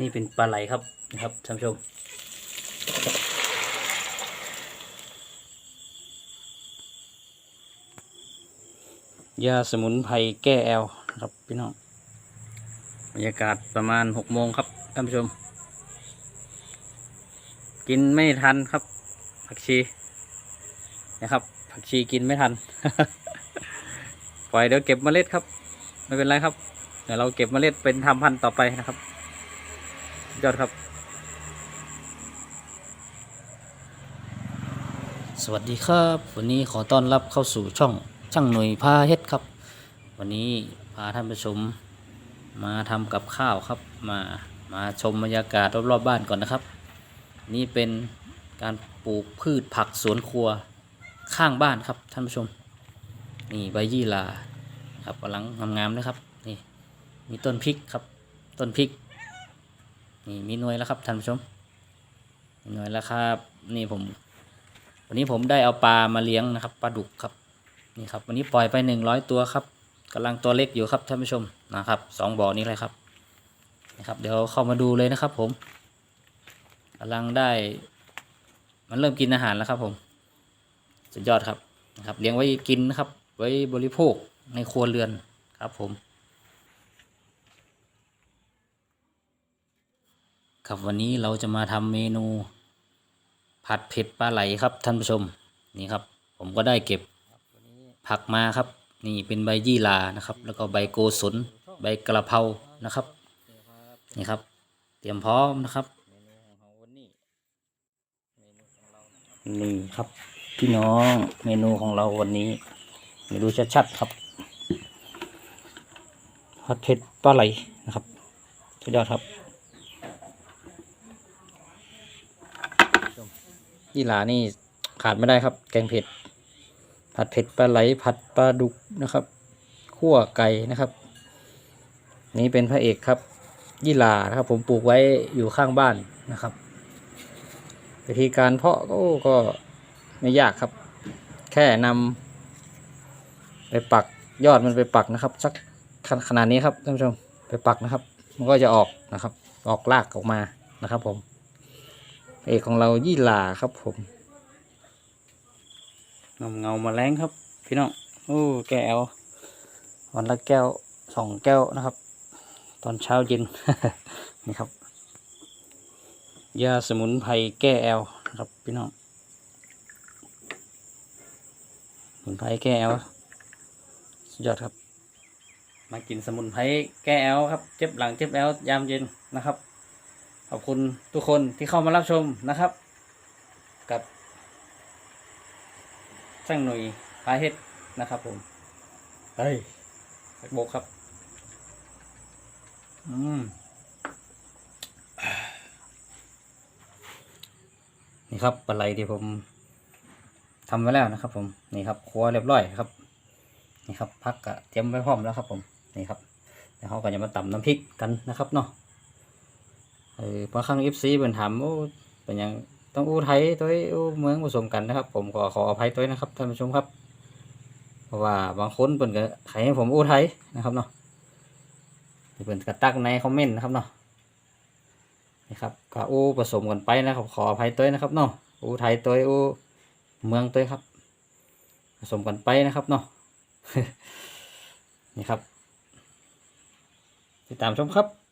นี่เป็นปลาไหลครับนะครับท่านผู้ชม ยาสมุนไพรแก้แอลครับพี่น้องบรรยากาศประมาณหกโมงครับท่านผู้ชม กินไม่ทันครับ ผักชีนะครับ ผักชีกินไม่ทันปล่อยเดี๋ยวเก็บเมล็ดครับ ไม่เป็นไรครับ เดี๋ยวเราเก็บเมล็ดเป็นทำพันธุ์ต่อไปนะครับ ยอดครับ สวัสดีครับ วันนี้ขอต้อนรับเข้าสู่ช่องช่างหน่วยพาเฮ็ดครับ วันนี้พาท่านผู้ชมมาทำกับข้าวครับ มามาชมบรรยากาศรอบๆบ้านก่อนนะครับ นี่เป็นการปลูกพืชผักสวนครัวข้างบ้านครับท่านผู้ชม นี่ใบยี่หร่าครับกำลังงามๆนะครับนี่มีต้นพริกครับ ต้นพริก นี่มีหน่วยแล้วครับท่านผู้ชมมีหน่วยแล้วครับ นี่ผม วันนี้ผมได้เอาปลามาเลี้ยงนะครับปลาดุกครับนี่ครับ วันนี้ปล่อยไปหนึ่งร้อยตัวครับกำลังตัวเล็กอยู่ครับท่านผู้ชมนะครับสองบ่อนี้เลยครับนะครับเดี๋ยวเข้ามาดูเลยนะครับ ผมกำลังได้ มันเริ่มกินอาหารแล้วครับ ผม สุดยอดครับนะครับ เลี้ยงไว้กินนะครับ ไว้บริโภคในครัวเรือนครับผม ครับวันนี้เราจะมาทำเมนู ผัดเผ็ดปลาไหลครับท่านผู้ชมนี่ครับ ผมก็ได้เก็บผักมาครับ นี่เป็นใบยี่หร่านะครับ แล้วก็ใบโกศลใบกระเพรานะครับ นี่ครับ เตรียมพร้อมนะครับนี่ครับพี่น้องเมนูของเราวันนี้เมนูชัดๆครับผัดเผ็ดปลาไหลนะครับสุดยอดครับ ยี่หร่านี่ขาดไม่ได้ครับ แกงเผ็ด ผัดเผ็ดปลาไหลผัดปลาดุกนะครับขั่วไก่นะครับ นี่เป็นพระเอกครับ ยี่หร่านะครับ ผมปลูกไว้อยู่ข้างบ้านนะครับ วิธีการเพาะก็ก็ไม่ยากครับ แค่นำไปปักยอดมันไปปักนะครับ สักขขนาดนี้ครับท่านผู้ชมไปปักนะครับ มันก็จะออกนะครับ ออกรากออกมานะครับผม เอกของเรายี่หร่าครับผมเงาเงามาแรงครับ พี่น้องโอ้แก้ววันละแก้วสองแก้วนะครับ ตอนเช้าเย็นนี่ครับยาสมุนไพรแก้แอลนะครับพี่น้องสมุนไพรแก้แอลสุดยอดครับ มากินสมุนไพรแก้แอลครับ เจ็บหลังเจ็บแอลยามเย็นนะครับ ขอบคุณทุกคนที่เข้ามารับชมนะครับ กับช่างหนุ่ยพาเฮ็ดนะครับ ผมเฮ้ยสักโบกครับ อืมนี่ครับปลาไหลที่ผมทำไว้แล้วนะครับ ผมนี่ครับครัวเรียบร้อยครับ นี่ครับพักกะเตรียมไว้พร้อมแล้วครับ ผมนี่ครับเดี๋ยวเขาก็จะมาตำน้ำพริกกันนะครับเนาะ เออบางครั้งเอฟซีเป็นถามโอ้เป็นยังต้องอู้ไทยตัวอู้เมืองผสมกันนะครับ ผมขอขออภัยตัวนะครับท่านผู้ชมครับ เพราะว่าบางคนเป็นก็ให้ผมอู้ไทยนะครับเนาะเป็นกระตักในคอมเมนต์นะครับเนาะนี่ครับก็อู้ผสมกันไปนะครับขออภัยตัวนะครับเนาะอู้ไทยตัวอู้เมืองตัวครับ ผสมกันไปนะครับเนาะนี่ครับติดตามชมครับ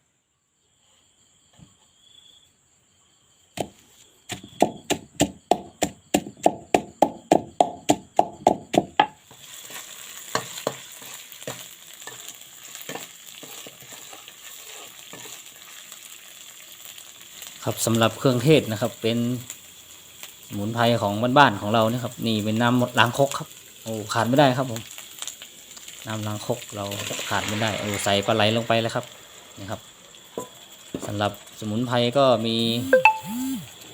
ครับสำหรับเครื่องเทศนะครับ เป็นสมุนไพรของบ้านๆของเรานี่ครับนี่เป็นน้ำล้างคกครับโอ้ขาดไม่ได้ครับผมน้ำล้างคกเราขาดไม่ได้โอ้ใส่ปลาไหลลงไปแล้วครับนี่ครับสำหรับสมุนไพรก็มี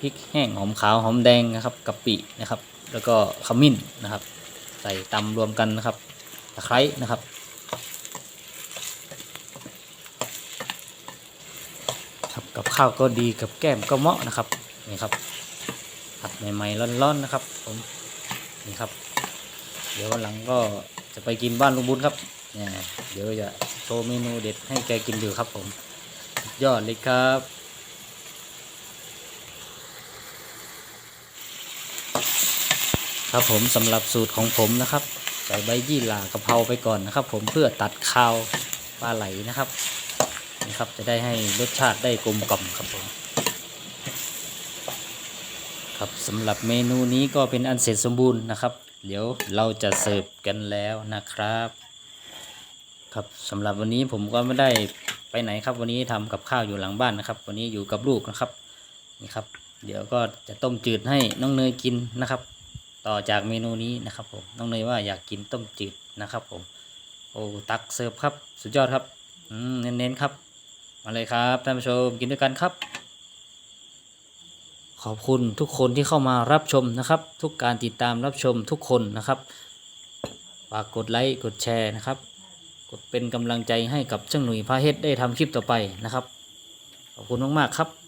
พริกแห้งหอมขาวหอมแดงนะครับกะปินะครับ แล้วก็ขมิ้นนะครับ ใส่ตำรวมกันนะครับตะไคร้นะครับ กับข้าวก็ดีกับแก้มก็เหมาะนะครับนี่ครับผัดใหม่ๆร้อนๆนะครับ ผมนี่ครับ เดี๋ยววันหลังก็จะไปกินบ้านลุงบุญครับเนี่ยเดี๋ยวจะโชว์เมนูเด็ดให้แกกินดูครับผมยอดเลยครับครับผมสำหรับสูตรของผมนะครับใส่ใบยี่หร่ากะเพราไปก่อนนะครับ ผมเพื่อตัดข้าวปลาไหลนะครับ ครับ จะได้ให้รสชาติได้กลมกล่อมครับผมครับสำหรับเมนูนี้ก็เป็นอันเสร็จสมบูรณ์นะครับ เดี๋ยวเราจะเสิร์ฟกันแล้วนะครับ ครับสำหรับวันนี้ผมก็ไม่ได้ไปไหนครับ วันนี้ทำกับข้าวอยู่หลังบ้านนะครับ วันนี้อยู่กับลูกนะครับนี่ครับ เดี๋ยวก็จะต้มจืดให้น้องเนยกินนะครับ ต่อจากเมนูนี้นะครับผมน้องเนยว่าอยากกินต้มจืดนะครับผมโอ้ตักเสิร์ฟครับ สุดยอดครับเน้นๆครับ มาเลยครับท่านผู้ชมกินด้วยกันครับ ขอบคุณทุกคนที่เข้ามารับชมนะครับ ทุกการติดตามรับชมทุกคนนะครับฝากกดไลค์กดแชร์นะครับ กดเป็นกำลังใจให้กับช่างหนุ่ยพาเฮ็ดได้ทำคลิปต่อไปนะครับ ขอบคุณมากๆครับ